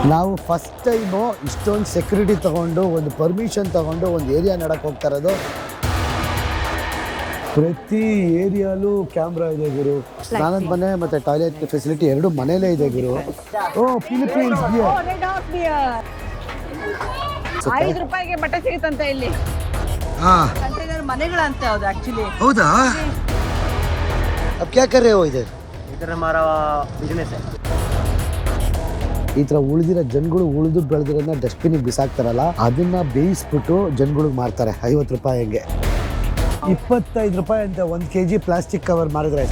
ನಾವು first time ಇಷ್ಟೊಂದು security ತಗೊಂಡು ಒಂದು ಪರ್ಮಿಷನ್ ತಗೊಂಡು ಒಂದು ಏರಿಯಾ ನಡಕ್ಕೆ ಹೋಗ್ತಾ ಇರೋದು ಪ್ರತಿ ಏರಿಯಾಲು ಕ್ಯಾಮ್ರಾ ಇದೆ ಗುರು ಸ್ನಾನದ ಮನೆ ಮತ್ತೆ ಟಾಯ್ಲೆಟ್ ಫೆಸಿಲಿಟಿ ಎರಡು ಮನೇಲೇ ಇದೆ ಗುರು ಓ Philippines beer red house beer ಐದು ರೂಪಾಯಿಗೆ ಬಟ್ಟೆ ಸಿಗುತ್ತಂತೆ ಇಲ್ಲಿ ಹಾ ಕಂಟೈನರ್ ಮನೆಗಳಂತೆ ಅದು ಆಕ್ಚುಲಿ ಹೌದಾ अब क्या कर रहे हो इधर इधर हमारा बिजनेस है ಈ ತರ ಉಳಿದಿರೋ ಜನಗಳು ಉಳಿದು ಬೆಳೆದಿರೋದನ್ನ ಡಸ್ಟ್ಬಿನಿಗೆ ಬಿಸಾಕ್ತಾರಲ್ಲ, ಅದನ್ನ ಬೇಯಿಸ್ಬಿಟ್ಟು ಜನಗಳಿಗೆ ಮಾರ್ತಾರೆ. ಐವತ್ತು ರೂಪಾಯಿ ಹಂಗೆ. ಇಪ್ಪತ್ತೈದು ರೂಪಾಯಿ ಅಂತ ಒಂದು ಕೆ ಜಿ ಪ್ಲಾಸ್ಟಿಕ್ ಕವರ್ ಮಾಡಿದ್ರೆ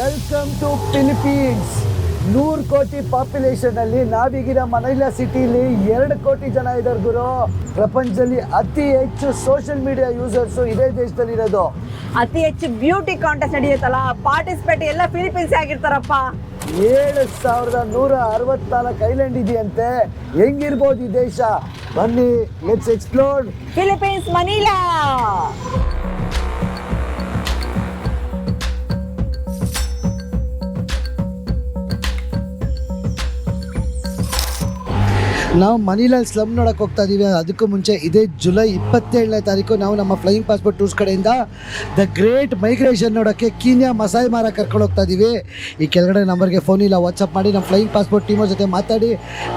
ವೆಲ್ಕಮ್ ಟು ಫಿಲಿಪೀನ್ಸ್ ನೂರು ಕೋಟಿ ಪಾಪ್ಯುಲೇಷನ್ ಅಲ್ಲಿ ನಾವೀಗಿನ ಮನೈಲಾ ಸಿಟಿಲಿ ಎರಡು ಕೋಟಿ ಜನ ಇದ್ದಾರೆ ಗುರು. ಪ್ರಪಂಚದಲ್ಲಿ ಅತಿ ಹೆಚ್ಚು ಸೋಷಿಯಲ್ ಮೀಡಿಯಾ ಯೂಸರ್ಸು ಇದೇ ದೇಶದಲ್ಲಿ ಇರೋದು ಅತಿ ಹೆಚ್ಚು ಬ್ಯೂಟಿ ಕಾಂಟೆಸ್ಟ್ ನಡೆಯುತ್ತಲ್ಲ ಪಾರ್ಟಿಸಿಪೇಟ್ ಎಲ್ಲ ಫಿಲಿಪೀನ್ಸ್ ಆಗಿರ್ತಾರಪ್ಪ. ಏಳು ಸಾವಿರದ ನೂರ ಅರವತ್ನಾಲ್ಕು ಐಲ್ಯಾಂಡ್ ಇದೆಯಂತೆ. ಹೆಂಗಿರ್ಬೋದು ಈ ದೇಶ? ಬನ್ನಿ ಲೆಟ್ಸ್ ಎಕ್ಸ್ಪ್ಲೋರ್ ಫಿಲಿಪೀನ್ಸ್ ಮನೀಲಾ. ನಾವು ಮನಿಲಲ್ಲಿ ಸ್ಲಮ್ ನೋಡಕ್ಕೆ ಹೋಗ್ತಾ ಇದೀವಿ. ಅದಕ್ಕೂ ಮುಂಚೆ ಇದೇ ಜುಲೈ ಇಪ್ಪತ್ತೇಳನೇ ತಾರೀಕು ನಾವು ನಮ್ಮ ಫ್ಲೈಯಿಂಗ್ ಪಾಸ್ಪೋರ್ಟ್ ಟೂರ್ಸ್ ಕಡೆಯಿಂದ ದ ಗ್ರೇಟ್ ಮೈಗ್ರೇಷನ್ ನೋಡೋಕ್ಕೆ ಕೀನ್ಯಾ ಮಸಾಯಿ ಮಾರ ಕರ್ಕೊಂಡು ಹೋಗ್ತಾ ಇದ್ದೀವಿ ಈ ಕೆಳಗಡೆ ನಂಬರ್ಗೆ ಫೋನ್ ಇಲ್ಲ ವಾಟ್ಸಪ್ ಮಾಡಿ ನಮ್ಮ ಫ್ಲೈಯಿಂಗ್ ಪಾಸ್ಪೋರ್ಟ್ ಟೀಮರ್ ಜೊತೆ ಮಾತಾಡಿ,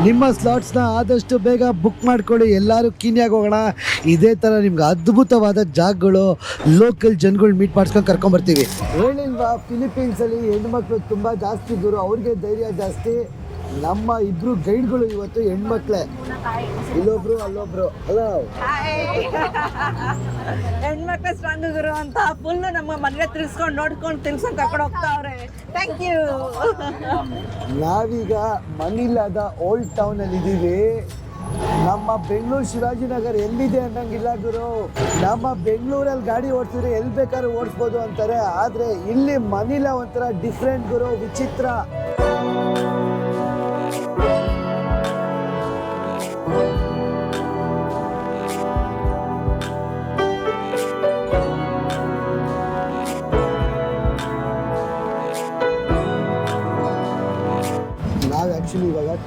ನಿಮ್ಮ ಸ್ಲಾಟ್ಸ್ನ ಆದಷ್ಟು ಬೇಗ ಬುಕ್ ಮಾಡ್ಕೊಳ್ಳಿ, ಎಲ್ಲರೂ ಕೀನ್ಯಾಗೆ ಹೋಗೋಣ. ಇದೇ ಥರ ನಿಮ್ಗೆ ಅದ್ಭುತವಾದ ಜಾಗಗಳು ಲೋಕಲ್ ಜನಗಳು ಮೀಟ್ ಮಾಡಿಸ್ಕೊಂಡು ಕರ್ಕೊಂಡ್ಬರ್ತೀವಿ ಹೇಳಿಲ್ವಾ ಫಿಲಿಪೀನ್ಸಲ್ಲಿ ಹೆಣ್ಮಕ್ಳು ತುಂಬ ಜಾಸ್ತಿ ದೂರ, ಅವ್ರಿಗೆ ಧೈರ್ಯ ಜಾಸ್ತಿ. ನಮ್ಮ ಇಬ್ರು ಗೈಡ್ಗಳು ಇವತ್ತು ಹೆಣ್ಮಕ್ಳೆ. ಇಲ್ಲೊಬ್ರು ಅಲ್ಲೊಬ್ರು. ಹಲೋ ಹೆಣ್ಮಕ್ಳ ಸ್ಟ್ರಾಂಗ್ ಗುರು ಅಂತ ಫುಲ್ ನಮ್ಮ ಮನೆ ತಿಳ್ಸ್ಕೊಂಡು ನೋಡ್ಕೊಂಡು ತಿಳ್ಸ್ಕೊಂಡು ಕರ್ಕೊಂಡು ಹೋಗ್ತಾವ್ರೆ. ಥ್ಯಾಂಕ್ ಯು ನಾವೀಗ ಮನಿಲಾದ ಓಲ್ಡ್ ಟೌನ್ ಅಲ್ಲಿ ಇದೀವಿ. ನಮ್ಮ ಬೆಂಗಳೂರು ಶಿವಾಜಿನಗರ್ ಎಲ್ಲಿದೆ ಅನ್ನಂಗಿಲ್ಲ ಗುರು. ನಮ್ಮ ಬೆಂಗಳೂರಲ್ಲಿ ಗಾಡಿ ಓಡಿಸಿದ್ರೆ ಎಲ್ಲಿ ಬೇಕಾದ್ರೂ ಓಡಿಸ್ಬೋದು ಅಂತಾರೆ. ಆದ್ರೆ ಇಲ್ಲಿ ಮನಿಲಾ ಒಂಥರ ಡಿಫ್ರೆಂಟ್ ಗುರು ವಿಚಿತ್ರ.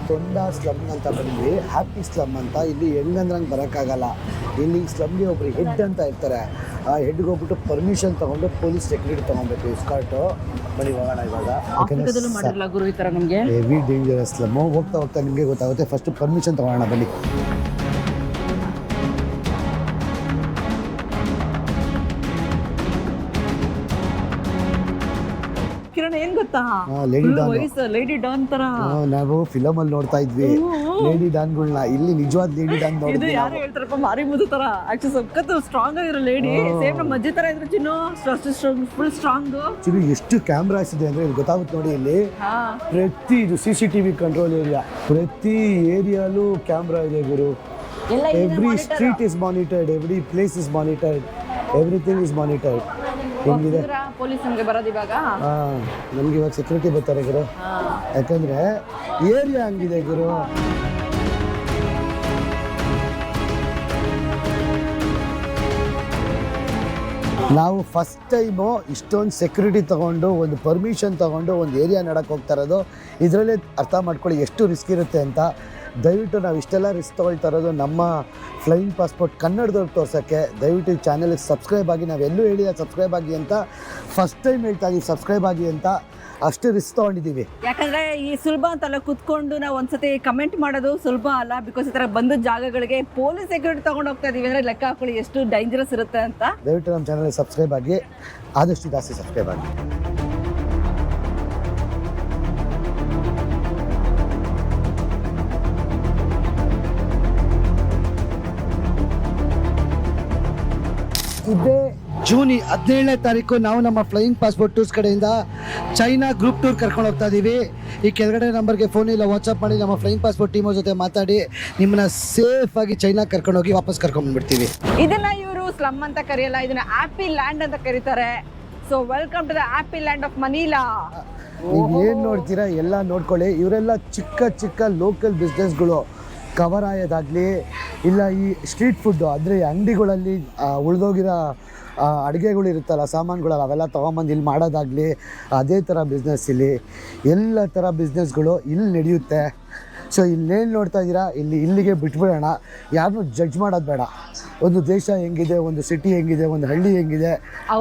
ತೊಂಡ ಸ್ಲಮ್ ಅಂತ ಬಂದ್ವಿ. ಹ್ಯಾಪಿ ಸ್ಲಮ್ ಅಂತ. ಇಲ್ಲಿ ಹೆಂಗಂದ್ರಂಗೆ ಬರೋಕ್ಕಾಗಲ್ಲ. ಇಲ್ಲಿ ಸ್ಲಮ್ಗೆ ಒಬ್ರು ಹೆಡ್ ಅಂತ ಇರ್ತಾರೆ. ಆ ಹೆಡ್ಗೆ ಹೋಗ್ಬಿಟ್ಟು ಪರ್ಮಿಷನ್ ತೊಗೊಂಡು ಪೊಲೀಸ್ ಸೆಕ್ಯೂರಿಟಿ ತೊಗೊಬೇಕು ಸ್ಕರ್ಟು ಬನ್ನಿ ಹೋಗೋಣ ಇವಾಗ. ಈ ತರ ನಮಗೆ? ಹೆವಿ ಡೇಂಜರಸ್ ಸ್ಲಮ್ಮು ಹೋಗ್ತಾ ಹೋಗ್ತಾ ನಿಮಗೆ ಗೊತ್ತಾಗುತ್ತೆ. ಫಸ್ಟ್ ಪರ್ಮಿಷನ್ ತೊಗೊಳ್ಳೋಣ ಬನ್ನಿ. ಲೇಡಿ ಡಾನ್ ತರ. ನಾವು ಫಿಲಂ ಫಿಲಮಲ್ಲಿ ನೋಡ್ತಾ ಇದ್ವಿ. ಲೇಡಿ ಡಾನ್ಗಳನ್ನ ಇಲ್ಲಿ ನಿಜವಾದ ಲೇಡಿ ಡಾನ್ ಇದು ನೋಡಿದ್ವಿ ಯಾರು ಹೇಳ್ತಾರಪ್ಪ ಮಾರಿ ಮುದು ತರ. ಆಕ್ಚುಲಿ ಸಖತ್ ಸ್ಟ್ರಾಂಗ್ ಆಗಿರೋ ಲೇಡಿ ಸೇಮ್ ನಮ್ಮ ಅಜ್ಜಿ ತರ ಇದ್ರು ಚಿನ್ನು. ಫುಲ್ ಸ್ಟ್ರಾಂಗ್ ಚಿನ್ನು ಎಷ್ಟು ಕ್ಯಾಮ್ರಾಸ್ ಇದೆ ಅಂದ್ರೆ ಗೊತ್ತಾಗುತ್ತೆ ನೋಡಿ ಇಲ್ಲಿ. ಪ್ರತಿ ಇದು C C T V control area ಪ್ರತಿ ಏರಿಯಾಲೂ ಕ್ಯಾಮ್ರಾ ಇದೆ ಗುರು every street is monitored every place is monitored everything is monitored ಹೆಂಗಿದೆ. ಪೊಲೀಸ್ ನಮಗೆ ಬರೋದು ಇವಾಗ? ಹಾಂ ನಮ್ಗೆ ಇವಾಗ ಸೆಕ್ಯೂರಿಟಿ ಬರ್ತಾರೆ ಗುರು. ಯಾಕಂದ್ರೆ ಏರಿಯಾ ಹಂಗಿದೆ ಗುರು. ನಾವು ಫಸ್ಟ್ ಟೈಮು ಇಷ್ಟೊಂದು ಸೆಕ್ಯೂರಿಟಿ ತಗೊಂಡು ಒಂದು ಪರ್ಮಿಷನ್ ತಗೊಂಡು ಒಂದು ಏರಿಯಾ ನಡಕ್ಕೆ ಹೋಗ್ತಾ ಇರೋದು. ಇದರಲ್ಲೇ ಅರ್ಥ ಮಾಡ್ಕೊಳ್ಳಿ ಎಷ್ಟು ರಿಸ್ಕ್ ಇರುತ್ತೆ ಅಂತ. ದಯವಿಟ್ಟು ನಾವು ಇಷ್ಟೆಲ್ಲ ರಿಸ್ಕ್ ತೊಗೊಳ್ತಾ ಇರೋದು ನಮ್ಮ ಫ್ಲೈಯಿಂಗ್ ಪಾಸ್ಪೋರ್ಟ್ ಕನ್ನಡದವ್ರಿಗೆ ತೋರ್ಸೋಕ್ಕೆ. ದಯವಿಟ್ಟು ಈ ಚಾನಲ್ಗೆ ಸಬ್ಸ್ಕ್ರೈಬ್ ಆಗಿ ನಾವು ಎಲ್ಲೂ ಹೇಳಿದ ಸಬ್ಸ್ಕ್ರೈಬ್ ಆಗಿ ಅಂತ. ಫಸ್ಟ್ ಟೈಮ್ ಹೇಳ್ತಾ ಇದೀವಿ ಸಬ್ಸ್ಕ್ರೈಬ್ ಆಗಿ ಅಂತ. ಅಷ್ಟು ರಿಸ್ಕ್ ತೊಗೊಂಡಿದ್ದೀವಿ. ಯಾಕಂದ್ರೆ ಈ ಸುಲಭ ಅಂತಲ್ಲ ಕುತ್ಕೊಂಡು ನಾವು ಒಂದ್ಸತಿ ಕಮೆಂಟ್ ಮಾಡೋದು ಸುಲಭ ಅಲ್ಲ ಬಿಕಾಸ್ ಈ ಥರ ಬಂದ ಜಾಗಗಳಿಗೆ ಪೊಲೀಸ್ ಸೆಕ್ಯೂರಿಟಿ ತೊಗೊಂಡು ಹೋಗ್ತಾ ಇದ್ದೀವಿ ಅಂದ್ರೆ ಲೆಕ್ಕ ಹಾಕೊಳ್ಳಿ ಎಷ್ಟು ಡೇಂಜರಸ್ ಇರುತ್ತೆ ಅಂತ. ದಯವಿಟ್ಟು ನಮ್ಮ ಚಾನಲ್ಗೆ ಸಬ್ಸ್ಕ್ರೈಬ್ ಆಗಿ ಆದಷ್ಟು ಜಾಸ್ತಿ ಸಬ್ಸ್ಕ್ರೈಬ್ ಆಗಿ. ಇದೇ. ಜೂನ್ ಹದಿನೇಳನೇ ತಾರೀಕು ನಾವು ನಮ್ಮ ಫ್ಲೈಯಿಂಗ್ ಪಾಸ್ಪೋರ್ಟ್ ಟೂರ್ಸ್ ಕಡೆಯಿಂದ ಚೈನಾ ಗ್ರೂಪ್ ಟೂರ್ ಕರ್ಕೊಂಡು ಹೋಗ್ತಾ ಇದ್ದೀವಿ ಈ ಕೆಳಗಡೆ ನಂಬರ್ಗೆ ಫೋನ್ ಇಲ್ಲ ವಾಟ್ಸಪ್ ಮಾಡಿ ನಮ್ಮ ಫ್ಲೈಯಿಂಗ್ ಪಾಸ್ಪೋರ್ಟ್ ಟೀಮ್ ಜೊತೆ ಮಾತಾಡಿ ನಿಮ್ಮನ್ನ ಸೇಫ್ ಆಗಿ ಚೈನಾ ಕರ್ಕೊಂಡು ಹೋಗಿ ವಾಪಸ್ ಕರ್ಕೊಂಡು ಬಂದ್ಬಿಡ್ತೀವಿ. ಇದನ್ನ ಇವರು ಸ್ಲಮ್ ಅಂತ ಕರೆಯಲ್ಲ ಇದನ್ನ ಆಪಿ ಲ್ಯಾಂಡ್ ಅಂತ ಕರೀತಾರೆ. So welcome to the happy land of Manila ನೀವು ಏನು ನೋಡ್ತೀರಾ ಎಲ್ಲ ನೋಡ್ಕೊಳ್ಳಿ. ಇವರೆಲ್ಲ ಚಿಕ್ಕ ಚಿಕ್ಕ ಲೋಕಲ್ ಬಿಸ್ನೆಸ್ಗಳು ಕವರ್ ಆಯೋದಾಗಲಿ ಇಲ್ಲ, ಈ ಸ್ಟ್ರೀಟ್ ಫುಡ್ಡು ಅಂದರೆ ಅಂಗಡಿಗಳಲ್ಲಿ ಉಳಿದೋಗಿರೋ ಅಡುಗೆಗಳಿರುತ್ತಲ್ಲ ಸಾಮಾನುಗಳಲ್ಲ ಅವೆಲ್ಲ ತೊಗೊಂಬಂದು ಇಲ್ಲಿ ಮಾಡೋದಾಗಲಿ, ಅದೇ ಥರ ಬಿಸ್ನೆಸ್ ಇಲ್ಲಿ. ಎಲ್ಲ ಥರ ಬಿಸ್ನೆಸ್ಗಳು ಇಲ್ಲಿ ನಡೆಯುತ್ತೆ. ಸೊ ಇಲ್ಲೇನು ನೋಡ್ತಾ ಇದ್ದೀರಾ? ಇಲ್ಲಿ ಇಲ್ಲಿಗೆ ಬಿಟ್ಬಿಡೋಣ. ಯಾರನ್ನೂ ಜಡ್ಜ್ ಮಾಡೋದು ಬೇಡ. ಒಂದು ದೇಶ ಹೆಂಗಿದೆ ಒಂದು ಸಿಟಿ ಹೆಂಗಿದೆ ಒಂದು ಹಳ್ಳಿ ಹೆಂಗಿದೆ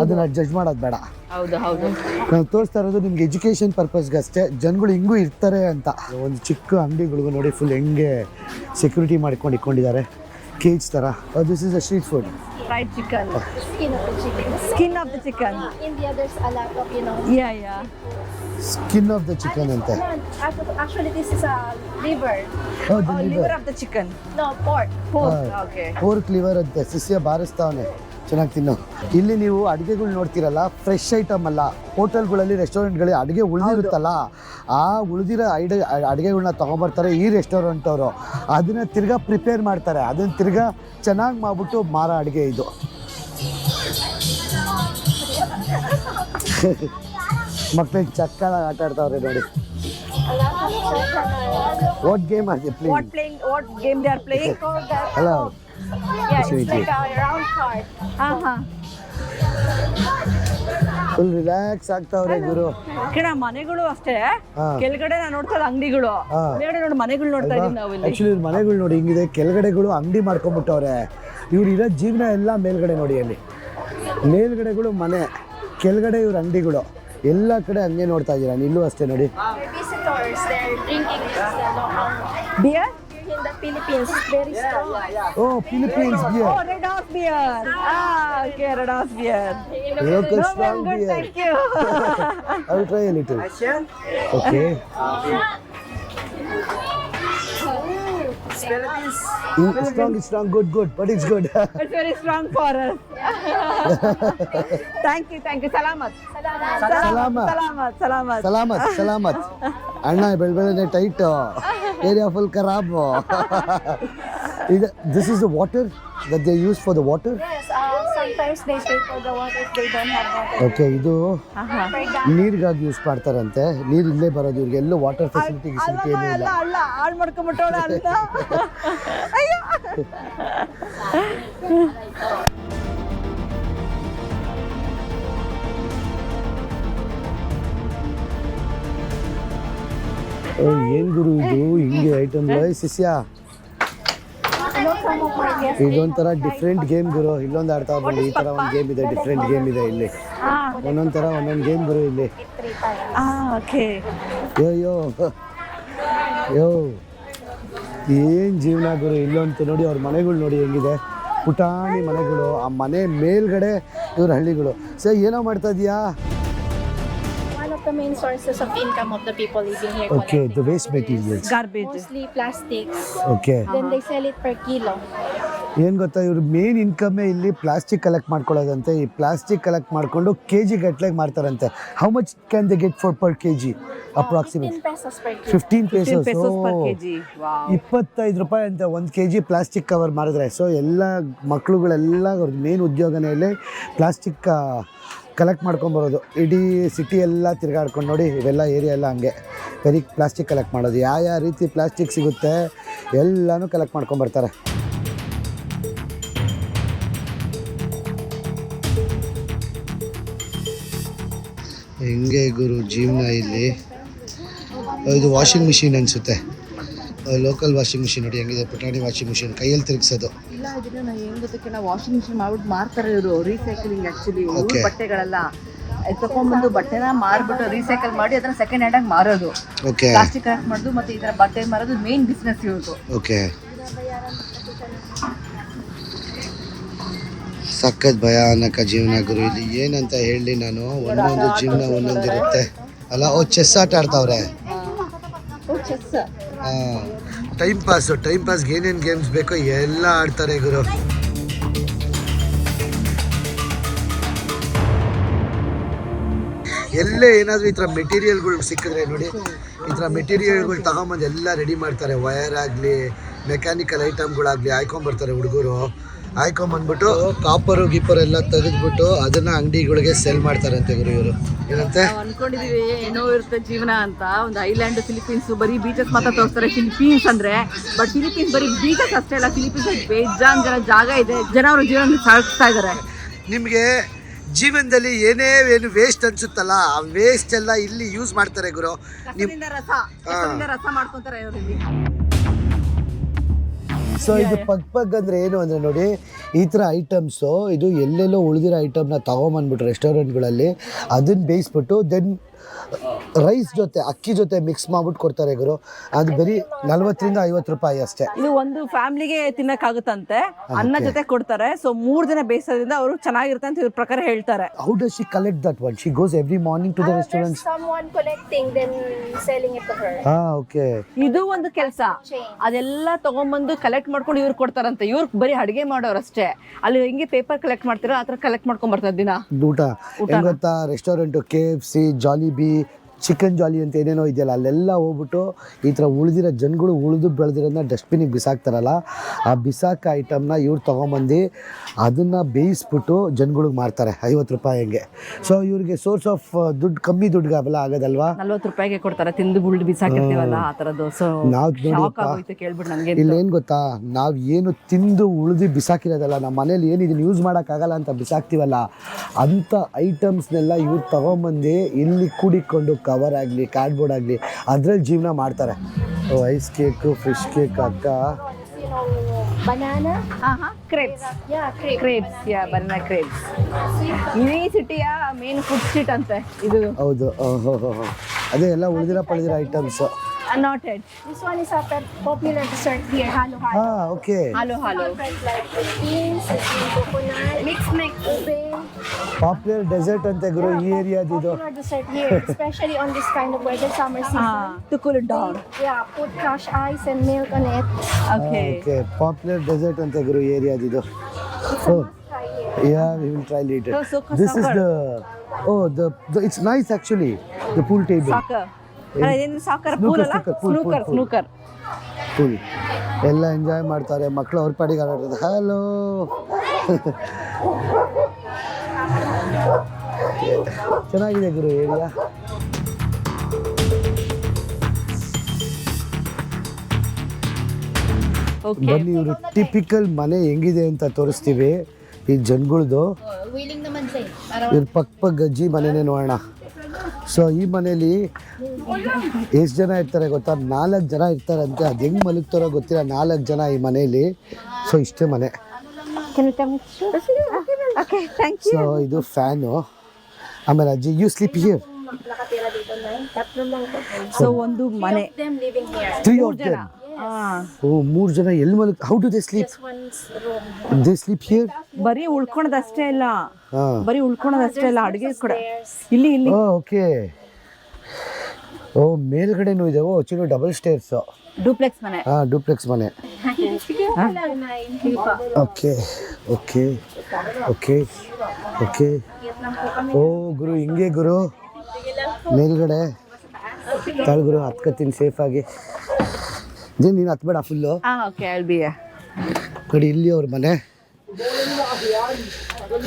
ಅದನ್ನ ಜಡ್ಜ್ ಮಾಡೋದು ಬೇಡ. ಹೌದು ಹೌದು. ನಾನು ತೋರಿಸ್ತಾ ಇರೋದು ನಿಮ್ಗೆ ಎಜುಕೇಷನ್ ಪರ್ಪಸ್ಗೆ ಅಷ್ಟೇ. ಜನಗಳು ಹಿಂಗೂ ಇರ್ತಾರೆ ಅಂತ. ಒಂದು ಚಿಕ್ಕ ಅಂಗಡಿಗಳಿಗೂ ನೋಡಿ ಫುಲ್ ಹೆಂಗೆ ಸೆಕ್ಯೂರಿಟಿ ಮಾಡ್ಕೊಂಡು ಇಟ್ಕೊಂಡಿದ್ದಾರೆ. ಕೇಜ್ ಥರ this is a street food fried chicken skin of the chicken. Skin of the chicken India, there's a lot of you know. Yeah yeah skin of the chicken ಅಂತೆ actually, this is a liver. ಹೌದು liver. liver of the chicken No, pork. Okay pork liver ಅಂತೆ. ಸಸ್ಯ ಬಾರಿಸ್ತಾವನೆ ಚೆನ್ನಾಗಿ ತಿನ್ನು. ಇಲ್ಲಿ ನೀವು ಅಡುಗೆಗಳು ನೋಡ್ತೀರಲ್ಲ fresh item ಅಲ್ಲ. ಹೋಟೆಲ್ಗಳಲ್ಲಿ ರೆಸ್ಟೋರೆಂಟ್ಗಳಲ್ಲಿ ಅಡುಗೆ ಉಳಿದಿರುತ್ತಲ್ಲ ಆ ಉಳಿದಿರೋ ಐಡ ಅಡುಗೆಗಳನ್ನ ತೊಗೊಂಬರ್ತಾರೆ ಈ ರೆಸ್ಟೋರೆಂಟ್ ಅವರು. ಅದನ್ನ ತಿರ್ಗಾ ಪ್ರಿಪೇರ್ ಮಾಡ್ತಾರೆ. ಅದನ್ನ ತಿರ್ಗಾ ಚೆನ್ನಾಗಿ ಮಾಡಿಬಿಟ್ಟು ಮಾರೋ ಅಡುಗೆ ಇದು. ಮಕ್ಳಿಗೆ ಚಕ್ಕಲಾಗಿ ಆಟ ಆಡ್ತಾವ್ರೆ ನೋಡಿ. What game are play playing what game they are playing Called hello Yeah, Sweet. it's like a round card. ಹಾ ಹಾ ಫುಲ್ ರಿಲ್ಯಾಕ್ಸ್ ಆಗ್ತಾವ್ರೆ ಗುರು. ಕಣ ಮನೆಗಳು ಅಷ್ಟೇ. ಹಾ. ಕೆಳಗಡೆ ನಾನು ನೋಡ್ತಾ ಇದ್ದ ಅಂಗಡಿಗಳು. ಹಾ. ಮೇಲ್ಗಡೆ ನೋಡಿ ಮನೆಗಳು ನೋಡ್ತಾ ಇದೀವಿ ನಾವು ಇಲ್ಲಿ ಆಕ್ಚುಲಿ ಮನೆಗಳು ನೋಡಿ ಹಿಂಗಿದೆ. ಕೆಳಗಡೆಗಳು ಅಂಗಡಿ ಮಾಡ್ಕೊಂಡ್ಬಿಟ್ಟವ್ರೆ. ಇವ್ರು ಇರೋ ಜೀವನ ಎಲ್ಲ ಮೇಲ್ಗಡೆ ನೋಡಿ ಅಲ್ಲಿ. ಮೇಲ್ಗಡೆಗಳು ಮನೆ ಕೆಳಗಡೆ ಇವ್ರ ಅಂಗಡಿಗಳು. ಎಲ್ಲ ಕಡೆ ಹಂಗೆ ನೋಡ್ತಾ ಇದ್ದೀರಾ? ಇಲ್ಲೂ ಅಷ್ಟೇ ನೋಡಿ. Your visitors, they're drinking this the local. Beer in the Philippines, very strong. Oh Philippines local strong beer I try little okay Strong strong good good but it's good it's very strong for us thank you thank you ಸಲಾಮತ್ ಸಲಾಮತ್. ಸಲಾಮತ್ ಸಲಾಮತ್ ಸಲಾಮತ್ ಸಲಾಮತ್ ಅಣ್ಣ ಬೆಳ ಬೆಳಗ್ಗೆ tight area full ಖರಾಬ್ ಇದು this is the water that they use for the water Yes, uh, sometimes they pay for the water if they don't have water. Okay ಇದು Per ನೀರಿಗಾಗಿ use ಮಾಡ್ತಾರಂತೆ. ನೀರು ಇಲ್ಲೇ ಬರೋದು ಇವ್ರಿಗೆ ಎಲ್ಲೂ ವಾಟರ್ ಫೆಸಿಲಿಟಿ ಫೆಸಿಲಿಟಿ ಅಲ್ಲಮ್ಮ ಏನೂ ಇಲ್ಲ ಅಲ್ಲ ಹಾಳು ಮಾಡ್ಕೊಂಬಿಟ್ಟವಳ ಅಂತ ಅಯ್ಯೋ. ಓ, ಏನ್ ಗುರು ಇದು? ಹಿಂಗೆ ಐಟಮ್ ಶಿಷ್ಯ You know, some of my guests, ಇದೊಂಥರ ಡಿಫ್ರೆಂಟ್ ಗೇಮ್ ಗುರು. ಇಲ್ಲೊಂದು ಆಡ್ತಾ ಬಂದು ಈ ಥರ ಒಂದು ಗೇಮ್ ಇದೆ ಡಿಫ್ರೆಂಟ್ ಗೇಮ್ ಇದೆ ಇಲ್ಲಿ. ಒಂದೊಂದು ಥರ ಒಂದೊಂದು ಗೇಮ್ ಗುರು ಇಲ್ಲಿ. ಯೋ ಯೋ. ಯೋ. ಏನು ಜೀವನ ಗುರು ಇಲ್ಲಂತೂ ನೋಡಿ ಅವ್ರ ಮನೆಗಳು ನೋಡಿ ಹೆಂಗಿದೆ. ಪುಟಾಣಿ ಮನೆಗಳು ಆ ಮನೆ ಮೇಲ್ಗಡೆ ಇವ್ರ ಹಳ್ಳಿಗಳು. ಸರ್ ಏನೋ ಮಾಡ್ತಾ ಇದೀಯಾ? Main sources of income of the people living here. Okay the waste waste materials garbage Mostly plastics. Okay Then they sell it per kilo. ಏನು ಗೊತ್ತಾ ಇವ್ರ ಮೇನ್ ಇನ್ಕಮ್ಮೇ ಇಲ್ಲಿ ಪ್ಲಾಸ್ಟಿಕ್ ಕಲೆಕ್ಟ್ ಮಾಡ್ಕೊಳ್ಳೋದಂತೆ. ಈ ಪ್ಲಾಸ್ಟಿಕ್ ಕಲೆಕ್ಟ್ ಮಾಡಿಕೊಂಡು ಕೆ ಜಿ ಗಟ್ಟಲೆ ಮಾರ್ತಾರಂತೆ. How much can they get for per K G approximate 15 pesos per kilo. Fifteen pesos ಇಪ್ಪತ್ತೈದು ರೂಪಾಯಿ ಅಂತ ಒಂದು ಕೆ ಜಿ ಪ್ಲಾಸ್ಟಿಕ್ ಕವರ್ ಮಾರಿದ್ರೆ ಸೊ ಎಲ್ಲ ಮಕ್ಕಳುಗಳೆಲ್ಲ ಅವ್ರದ್ದು ಮೇನ್ ಉದ್ಯೋಗನೇ ಇಲ್ಲಿ ಪ್ಲಾಸ್ಟಿಕ್ ಕಲೆಕ್ಟ್ ಮಾಡ್ಕೊಂಬರೋದು ಇಡೀ ಸಿಟಿ ಎಲ್ಲ ತಿರ್ಗಾಡ್ಕೊಂಡು ನೋಡಿ, ಇವೆಲ್ಲ ಏರಿಯಾ ಎಲ್ಲ ಹಂಗೆ. ಬರೀ ಪ್ಲಾಸ್ಟಿಕ್ ಕಲೆಕ್ಟ್ ಮಾಡೋದು. ಯಾವ ಯಾವ ರೀತಿ ಪ್ಲಾಸ್ಟಿಕ್ ಸಿಗುತ್ತೆ, ಎಲ್ಲನೂ ಕಲೆಕ್ಟ್ ಮಾಡ್ಕೊಂಬರ್ತಾರೆ ಹೆಂಗೆ ಗುರು ಜೀವನ ಇಲ್ಲಿ? ಇದು ವಾಷಿಂಗ್ ಮಿಷಿನ್ ಅನಿಸುತ್ತೆ. ಲೋಕಲ್ ವಾಷಿಂಗ್ ಮಿಷಿನ್ ನೋಡಿ ಹೆಂಗಿದೆ ಪುಟಾಣಿ ವಾಷಿಂಗ್ ಮಿಷಿನ್ ಕೈಯಲ್ಲಿ ತಿರುಗಿಸೋದು. ಇಲ್ಲ ಇದನ್ನ ನಾನು ಏನು ಗೊತ್ತಕ್ಕೆ ನಾವು ವಾಷಿಂಗ್ ಮಿಷಿನ್ ಮಾಡ್ಬಿಟ್ಟು ಮಾರ್ತಾರೆ ಇವರು ರೀಸೈಕ್ಲಿಂಗ್ ಆಕ್ಚುಲಿ Okay. ಬಟ್ಟೆಗಳೆಲ್ಲ. ಅದ್ ತಕೊಂಡ್ಬಂದು ಬಟ್ಟೆನ ಮಾರ್ಬಿಟ್ಟು ರೀಸೈಕಲ್ ಮಾಡಿ ಅದನ್ನ ಸೆಕೆಂಡ್ ಹ್ಯಾಂಡ್ ಆಗಿ ಮಾರೋದು. ಓಕೆ ಪ್ಲಾಸ್ಟಿಕ್ ಕಲೆಕ್ಟ್ ಮಾಡೋದು ಮತ್ತೆ ಈ ತರ ಬಟ್ಟೆ ಮಾರೋದು ಮೇನ್ ಬಿಸ್ನೆಸ್ ಇವ್ರದ್ದು ಓಕೆ ಸಖತ್ ಭಯಾನಕ ಜೀವನ ಗುರು ಇಲ್ಲಿ ಏನಂತ ಹೇಳಿ ನಾನು? ಒಂದೊಂದು ಜೀವನ ಒಂದೊಂದಿರುತ್ತೆ. ಅಲ್ಲ ಓ ಚೆಸ್ ಆಟ ಆಡ್ತಾವ್ರೆ? ಚೆಸ್ ಟೈಮ್ ಪಾಸ್ ಟೈಮ್ ಪಾಸ್ಗೆ ಏನೇನು ಗೇಮ್ಸ್ ಬೇಕೋ ಎಲ್ಲ ಆಡ್ತಾರೆ ಗುರು. ಎಲ್ಲೇ ಏನಾದರೂ ಈ ಥರ ಮೆಟೀರಿಯಲ್ಗಳು ಸಿಕ್ಕಿದ್ರೆ ನೋಡಿ, ಈ ಥರ ಮೆಟೀರಿಯಲ್ಗಳು ತಗೊಂಬಂದು ಎಲ್ಲ ರೆಡಿ ಮಾಡ್ತಾರೆ. ವಯರ್ ಆಗಲಿ ಮೆಕ್ಯಾನಿಕಲ್ ಐಟಮ್ಗಳಾಗಲಿ ಹಾಯ್ಕೊಂಬರ್ತಾರೆ ಹುಡುಗರು. ಹಾಯ್ಕೊಂಬಂದ್ಬಿಟ್ಟು ಕಾಪರು ಗೀಪರ್ ಎಲ್ಲ ತೆಗೆದ್ಬಿಟ್ಟು ಅದನ್ನ ಅಂಗಡಿಗಳಿಗೆ ಸೆಲ್ ಅಂತ ಗುರು ಇವರು. ಏನಂತೆ? ಅನ್ಕೊಂಡಿದೀವಿ ಏನೋ ಇರುತ್ತೆ ಜೀವನ ಅಂತ. ಒಂದು ಐಲ್ಯಾಂಡ್ ಫಿಲಿಪೀನ್ಸ್ ಬರೀ ಬೀಚಸ್ ಮಾತ್ರ ತೋರಿಸ್ತಾರೆ. ಫಿಲಿಪೀನ್ಸ್ ಅಂದ್ರೆ ಬಟ್ ಫಿಲಿಪೀನ್ಸ್ ಬರೀ ಬೀಚಸ್ ಅಷ್ಟೇ ಅಲ್ಲ ಫಿಲಿಪೀನ್ಸ್ ಬೇಜಾನ್ ಜನ ಜಾಗ ಇದೆ. ಜನ ಅವ್ರ ಜೀವನ ಸಾಗಿಸ್ತಾ ಇದಾರೆ. ನಿಮಗೆ ಜೀವನದಲ್ಲಿ ಏನೇ ಏನು ವೇಸ್ಟ್ ಅನ್ಸುತ್ತಲ್ಲ ಆ ವೇಸ್ಟ್ ಎಲ್ಲ ಇಲ್ಲಿ ಯೂಸ್ ಮಾಡ್ತಾರೆ ಗುರು. ನಿಮ್ಮ ರಸ ಮಾಡ್ಕೊಂತಾರೆ ಸೊ ಇದು ಪಗ್ ಪಗ್ ಅಂದ್ರೆ ಏನು ಅಂದ್ರೆ ನೋಡಿ ಈ ಥರ ಐಟಮ್ಸು ಇದು ಎಲ್ಲೆಲ್ಲೋ ಉಳಿದಿರೋ ಐಟಮ್ನ ತಗೊಂಬಂದ್ಬಿಟ್ಟು ರೆಸ್ಟೋರೆಂಟ್ಗಳಲ್ಲಿ ಅದನ್ನ ಬೇಯಿಸ್ಬಿಟ್ಟು ದೆನ್ ರೈಸ್ ಜೊತೆ ಅಕ್ಕಿ ಜೊತೆ ಮಿಕ್ಸ್ ಮಾಡ್ಬಿಟ್ಟು ಕೊಡ್ತಾರೆ ಗುರು. ಅದು ಬರೀ ನಲ್ವತ್ತರಿಂದ ಐವತ್ತು ರೂಪಾಯಿ ಅಷ್ಟೇ. ಇದು ಒಂದು ಫ್ಯಾಮಿಲಿಗೆ ತಿನ್ನಕ್ಕಾಗುತ್ತಂತೆ. ಅನ್ನ ಜೊತೆ ಕೊಡ್ತಾರೆ. ಸೊ ಮೂರ್ ದಿನ ಬೇಯಿಸೋದ್ರಿಂದ ಅವರು ಚೆನ್ನಾಗಿರುತ್ತೆ ಅಂತ ಇವ್ರ ಪ್ರಕಾರ ಹೇಳ್ತಾರೆ. How does she collect that one she goes every morning to the restaurant restaurants someone collecting, then selling it to her. ಹಾ ಓಕೆ ಇದು ಒಂದು ಕೆಲಸ. ಅದೆಲ್ಲ ತಗೊಂಡ್ಬಂದು ಕಲೆಕ್ಟ್ ಮಾಡ್ಕೊಂಡು ಇವ್ರು ಕೊಡ್ತಾರಂತೆ. ಇವ್ರು ಬರೀ ಅಡಿಗೆ ಮಾಡೋರಷ್ಟೇ ಅಲ್ಲಿ ಹೆಂಗೆ ಪೇಪರ್ ಕಲೆಕ್ಟ್ ಮಾಡ್ತೀರೋ ಆ ಥರ ಕಲೆಕ್ಟ್ ಮಾಡ್ಕೊಂಡ್ ಬರ್ತಾರೆ ದಿನ. ಊಟ. ಹೆಂಗ್ ಗೊತ್ತಾ? Restaurant K F C Jollibee chicken jolly ಅಂತ ಏನೇನೋ ಇದೆಯಲ್ಲ ಅಲ್ಲೆಲ್ಲ ಹೋಗ್ಬಿಟ್ಟು ಈ ಥರ ಉಳಿದಿರೋ ಜನಗಳು ಉಳಿದು ಬೆಳೆದಿರೋದನ್ನ ಡಸ್ಟ್ಬಿನಿಗೆ ಬಿಸಾಕ್ತಾರಲ್ಲ ಆ ಬಿಸಾಕ ಐಟಮ್ನ ಇವ್ರು ತೊಗೊಂಬಂದು ಅದನ್ನು ಬೇಯಿಸ್ಬಿಟ್ಟು ಜನಗಳಿಗೆ ಮಾರ್ತಾರೆ ಐವತ್ತು ರೂಪಾಯಿ ಹಂಗೆ. ಸೊ ಇವ್ರಿಗೆ ಸೋರ್ಸ್ ಆಫ್ ದುಡ್ಡು ಕಮ್ಮಿ ದುಡ್ಡು ಅವೆಲ್ಲ ಆಗೋದಲ್ವಾ? ನಲ್ವತ್ತು ರೂಪಾಯಿಗೆ ಕೊಡ್ತಾರೆ ತಿಂದು ಬುಳ್ಳು ಬಿಸಾಕಿರ್ತೀವಲ್ಲ ಆ ಥರದ್ದು. ಸೊ ನಾವು ಕೇಳ್ಬಿಟ್ಟು ನನಗೆ ಇಲ್ಲೇನು ಗೊತ್ತಾ ನಾವು ಏನು ತಿಂದು ಉಳಿದು ಬಿಸಾಕಿರೋದಲ್ಲ ನಮ್ಮ ಮನೇಲಿ ಏನು ಇದನ್ನು ಯೂಸ್ ಮಾಡೋಕ್ಕಾಗಲ್ಲ ಅಂತ ಬಿಸಾಕ್ತೀವಲ್ಲ ಅಂಥ ಐಟಮ್ಸ್ನೆಲ್ಲ ಇವ್ರು ತೊಗೊಂಬಂದು ಇಲ್ಲಿ ಕೂಡಿಕೊಂಡು ಕವರ್ ಆಗಲಿ ಕಾರ್ಡ್ಬೋರ್ಡ್ ಆಗಲಿ ಅದರಲ್ಲಿ ಜೀವನ ಮಾಡ್ತಾರೆ ಐಸ್ ಕೇಕು ಫಿಶ್ ಕೇಕ್ ಅಕ್ಕ banana banana. Crepes yeah crepe. Crepes yeah banana crepes ಈ ಸಿಟಿಯಾ ಮೇನ್ ಫುಡ್ ಸ್ಟ್ರೀಟ್ ಅಂತ ಇದು ಹೌದು ಓಹೋ ಹೋ ಹೋ. ಅದೇ ಎಲ್ಲ ಉಳಿದಿರೋ ಪಳಿದಿರೋ items Noted This one is a pep- popular dessert here, halo halo. ಹಾಂ ಓಕೆ ಹಾಲು ಹಾಲು Friends like beans, coconut, mix mix, ube. Popular dessert ಅಂತೆ ಗುರು ಈ ಏರಿಯಾದಿದು Popular dessert here, especially on this kind of weather, summer ಹಾ season. To cool it down Yeah, put crushed ice and milk on it. Okay okay popular dessert ಅಂತೆ ಗುರು ಈ ಏರಿಯಾದಿದು ಓ Try here. Yeah, we will try later. So, so this is soccer. the oh the, the it's nice actually the pool Soccer pool ಅಲ್ಲ? Snooker. Snooker pool ಎಲ್ಲ enjoy ಮಾಡ್ತಾರೆ ಮಕ್ಕಳು ಅವ್ರ ಪಾಡಿಗೆ ಆಡೋದು hello ಚೆನ್ನಾಗಿದೆ ಗುರು ಏರಿಯಾ ಓಕೆ ಬನ್ನಿ ಇವರು ಟಿಪಿಕಲ್ ಮನೆ ಹೆಂಗಿದೆ ಅಂತ ತೋರಿಸ್ತೀವಿ. ಈ ಜನಗಳದು. ಇವ್ರ ಪಕ್ಕ ಪಕ್ಕ ಗಜ್ಜಿ ಮನೆನೇ ನೋಡೋಣ. ಸೊ ಈ ಮನೇಲಿ ಎಷ್ಟು ಜನ ಇರ್ತಾರೆ ಗೊತ್ತಾ? ನಾಲ್ಕು ಜನ ಇರ್ತಾರಂತೆ ಅದು ಹೆಂಗೆ ಮಲಗ್ತಾರೋ ಗೊತ್ತಿಲ್ಲ. ನಾಲ್ಕು ಜನ ಈ ಮನೇಲಿ ಸೊ ಇಷ್ಟೇ ಮನೆ. ಓಕೆ ಥ್ಯಾಂಕ್ ಯು ಸೊ ಇದು ಫ್ಯಾನು. ಆಮೇಲೆ ಅಜ್ಜಿ ಯು ಸ್ಲೀಪ್ ಹಿಯರ್. ಸೊ ಒಂದು ಮನೆ. ಓ ಮೂರು ಜನ ಎಲ್ಲಿ ಮಲಗ್ how to they sleep they sleep here ಬರೀ ಉಳ್ಕೊಳೋದಷ್ಟೇ ಇಲ್ಲ. ಹಾಂ. ಬರೀ ಉಳ್ಕೊಳೋದಷ್ಟೇ ಇಲ್ಲ ಅಡುಗೆ ಕೂಡ. ಇಲ್ಲಿ ಇಲ್ಲಿ. ಓ ಓಕೆ. ಓ ಮೇಲ್ಗಡೆನೂ ಇದೆ. ಓ ಚಿನ್ನು ಡಬಲ್ ಸ್ಟೇರ್ಸ್ ಡೂಪ್ಲೆಕ್ಸ್ ಮನೆ. ಹಾಂ ಡೂಪ್ಲೆಕ್ಸ್ ಮನೆ. Okay okay okay okay. ಓ ಗುರು ಹಿಂಗೆ ಗುರು. ಮೇಲ್ಗಡೆ. ತಾಳು ಗುರು ಹತ್ಕತ್ತೀನಿ ಸೇಫಾಗಿ ಜೀನ್ ನೀನು ಹತ್ಬೇಡ ಫುಲ್ಲು ಓಕೆ ಅಲ್ ಬಿ ನೋಡಿ ಇಲ್ಲಿ ಅವ್ರ ಮನೆ.